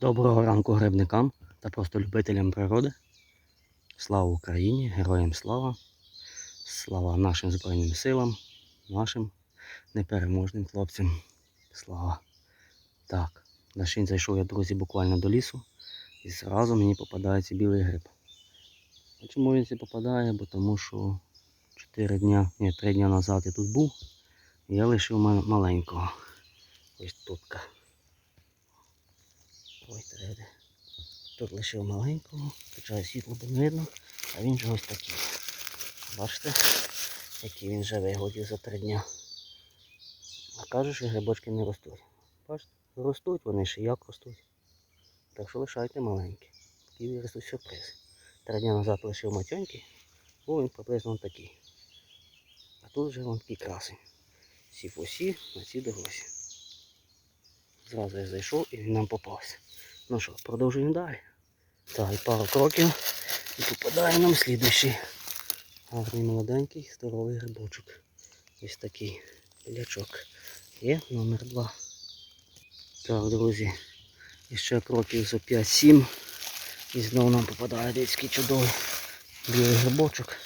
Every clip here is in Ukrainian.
Доброго ранку грибникам та просто любителям природи. Слава Україні! Героям слава! Слава нашим Збройним силам, нашим непереможним хлопцям. Слава! Так, Дашин зайшов я, друзі, буквально до лісу і зразу мені попадається білий гриб. А чому він це попадає? Бо тому що 4 дня, ні, 3 дня назад я тут був, я лишив маленького. Ось тутка. Ой, треде. Тут лишив маленького, включаю світло, бо не видно, а він же ось такий. Бачите, який він вже вигодів за три дня. А кажуть, що грибочки не ростуть. Бачите, ростуть вони ще як ростуть. Так що лишайте маленькі. Такі виростуть сюрпризи. Три дня назад лишив матьонький, був він приблизно такий. А тут вже вон такий красень. Всі фусі на цій дорозі. Зразу я зайшов і він нам попався. Ну що, продовжуємо далі. Так, і пару кроків і попадає нам слідуючий. Гарний молоденький, здоровий грибочок. Ось такий білячок. Є номер два. Так, друзі. І ще кроків за 5-7. І знову нам попадає дитський чудовий білий грибочок.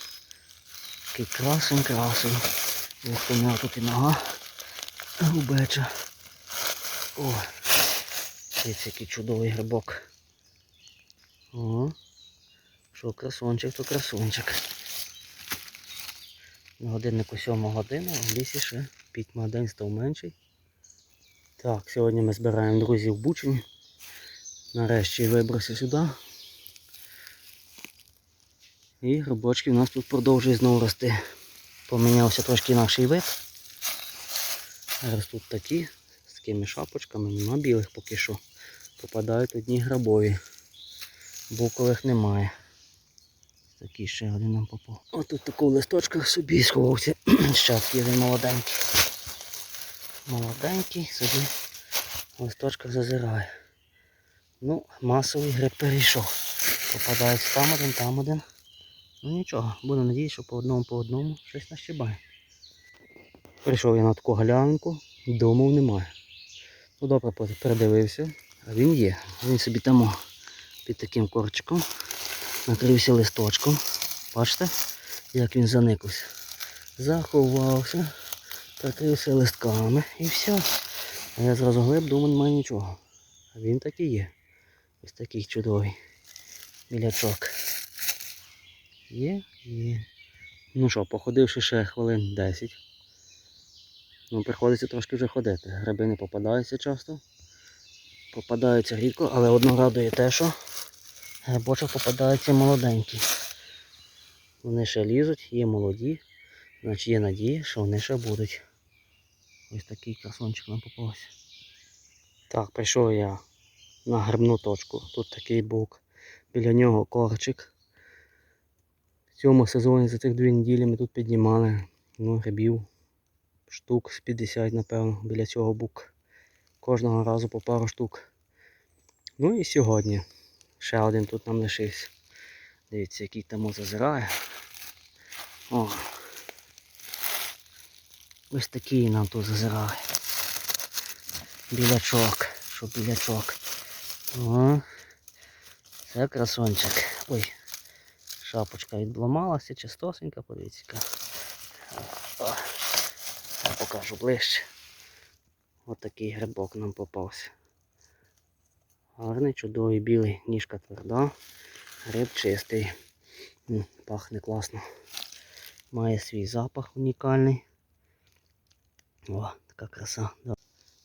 Такий красень, красень. Ось у нього тут і нога грубеча. О, Дивіться, який чудовий грибок. О, що красунчик, то красунчик. На годиннику 7 година, а в лісі ще пітьма день став менший. Так, сьогодні ми збираємо друзів в Бучині. Нарешті вибрався сюди. І грибочки у нас тут продовжують знову рости. Помінявся трошки наш вид. Ростуть такі з такими шапочками, нема білих поки що. Попадають одні грабові. Букових немає. Такий ще один нам попав. Ось тут такий в листочках собі сховався. такий він молоденький. Молоденький собі в листочках зазирає. Ну, масовий гриб перейшов. Попадається там один, там один. Ну нічого, буду надіятися, що по одному по одному щось нащибає. Прийшов я на таку галянку, думав немає. Ну добре, передивився, а він є. Він собі там під таким корчиком накрився листочком. Бачите, як він заникався. Заховався, прикрився листками і все. А я зразу глиб, думав, немає нічого. А він так і є. Ось такий чудовий білячок. Є, є. Ну що, походивши ще хвилин 10. Ну, приходиться трошки вже ходити. Гриби не попадаються часто. Попадаються рідко, але одно радує те, що грибочок попадається молоденький. Вони ще лізуть, є молоді, значить є надія, що вони ще будуть. Ось такий красончик нам попався. Так, прийшов я на грибну точку. Тут такий бук. Біля нього корчик. В цьому сезоні за цих дві неділі ми тут піднімали ну, грибів штук з 50, напевно, біля цього бук. Кожного разу по пару штук. Ну і сьогодні ще один тут нам лишився. Дивіться, який там зазирає. О. Ось такий нам тут зазирає. Білячок. Що білячок. О. Це красончик. Ой. Шапочка відламалася, чистосенька, подивіться. Я покажу ближче. Ось такий грибок нам попався. Гарний, чудовий білий, ніжка тверда, гриб чистий. Пахне класно. Має свій запах унікальний. О, така краса.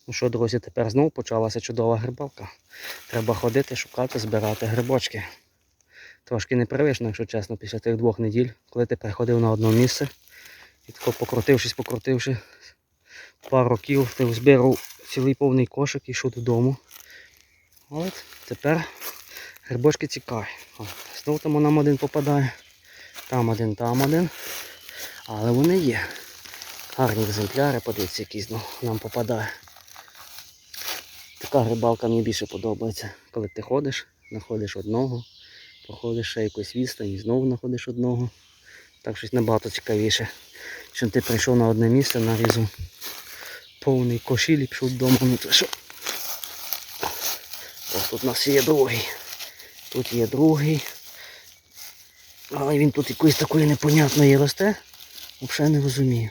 Ну що, друзі, тепер знову почалася чудова грибалка. Треба ходити, шукати, збирати грибочки. Трошки непривично, якщо чесно, після тих двох неділь, коли ти приходив на одне місце і тако покрутившись, покрутивши пару років, ти збирав цілий повний кошик і йшов додому. От тепер грибочки цікаві. От, Знову там нам один попадає. Там один, там один. Але вони є. Гарні екземпляри, подивіться, які знову нам попадає. Така грибалка мені більше подобається. Коли ти ходиш, знаходиш одного, проходиш ще якусь відстань і знову знаходиш одного. Так щось набагато цікавіше. Чим ти прийшов на одне місце, нарізав повний кошіль і пішов додому. Ну, то тут у нас є другий. Тут є другий. Але він тут якоїсь такої непонятної росте. Взагалі не розумію.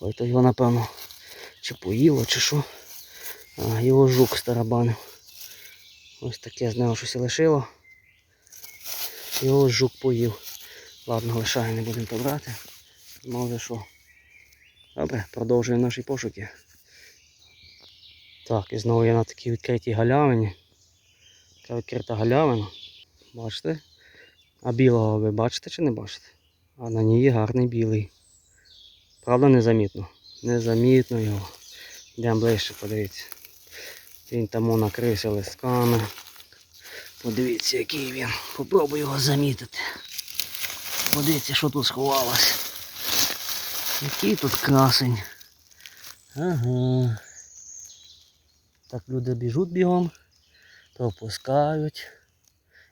Ой, то його, напевно, чи поїло, чи що. А, його жук старабанив. Ось таке з нього щось лишило. Його жук поїв. Ладно, лишаю, не будемо брати. Може що. Добре, продовжуємо наші пошуки. Так, і знову я на такій відкритій галявині. Така відкрита галявина. Бачите? А білого ви бачите чи не бачите? А на ній гарний білий. Правда, незамітно? Незамітно його. Йдемо ближче, подивіться. Він там накрився листками. Подивіться, який він. Попробую його замітити. Подивіться, що тут сховалось. Який тут красень. Ага. Так люди біжуть бігом, пропускають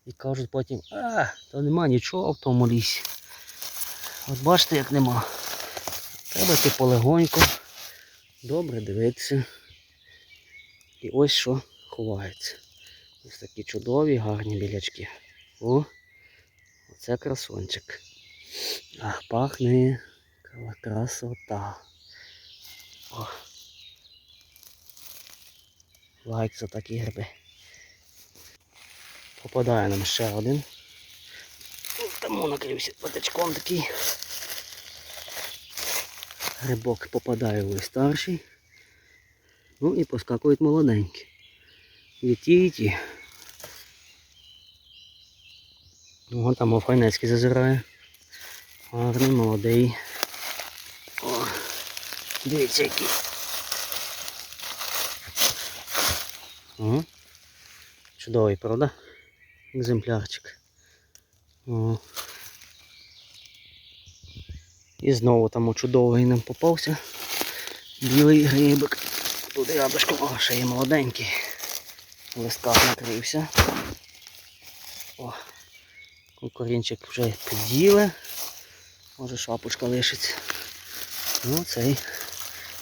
і кажуть потім, а, то нема нічого в тому лісі. От бачите, як нема. Треба йти полегонько, добре дивитися. І ось що ховається. Ось такі чудові, гарні білячки. О, оце красончик. Ах, пахне кра- красота. О. Лайк за такі гриби. Попадає нам ще один. Тому накрився патичком такий. Грибок попадає в старший. Ну і поскакують молоденькі. І ті, і ті. Ну, вон там Офайнецький зазирає. Гарний, молодий. Дивіться який. О, чудовий, правда? Екземплярчик. О. І знову там чудовий нам попався. Білий грибик. Тут рядышком, о, ще є молоденький. В листках накрився. О, кукурінчик вже під'їли. Може шапочка лишиться. Ну, цей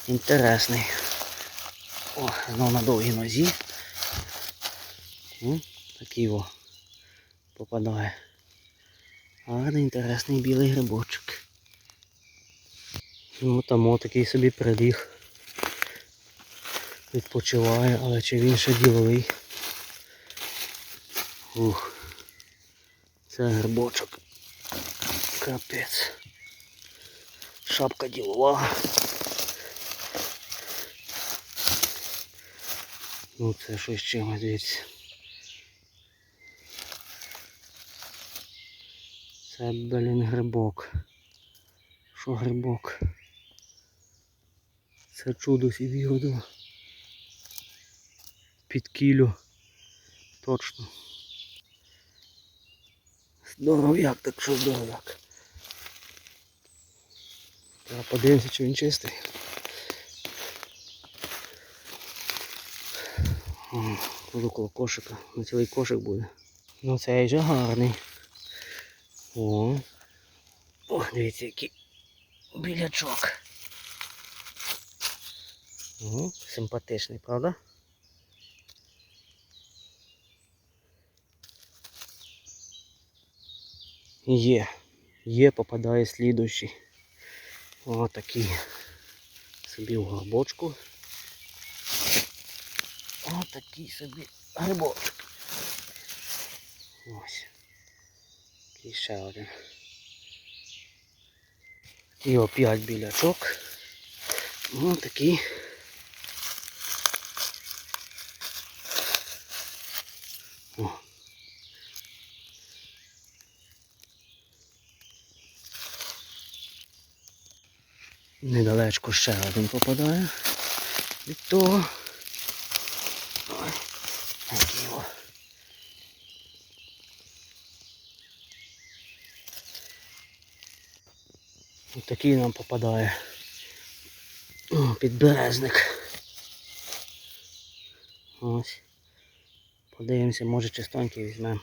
інтересний. О, знову на довгій нозі. Ну, такий о попадає. Гарний, інтересний білий грибочок. Ну там такий собі приліг. Відпочиває, але чи він ще діловий. Ух. Це грибочок. Капець. Шапка ділова. Ну це щось чимось, дивіться. Це, блін, грибок. Що грибок? Це чудо сівігодо. Під кілю. Точно. Здоров'як, так що здоров'як. Подивимося, чи він чистий. О, Буду коло кошика. На цілий кошик буде. Ну цей вже гарний. О. О, дивіться, який білячок. О, симпатичний, правда? Є. Є, попадає слідущий. О, такий. Собі в горбочку. О, такий собі грибочок. Ось. І ще один. І опять білячок. О, такий. О. Недалечко ще один попадає від того. Ой, такий о. Ось такий нам попадає. О, підберезник. Ось. Подивимося, може чистонький візьмемо.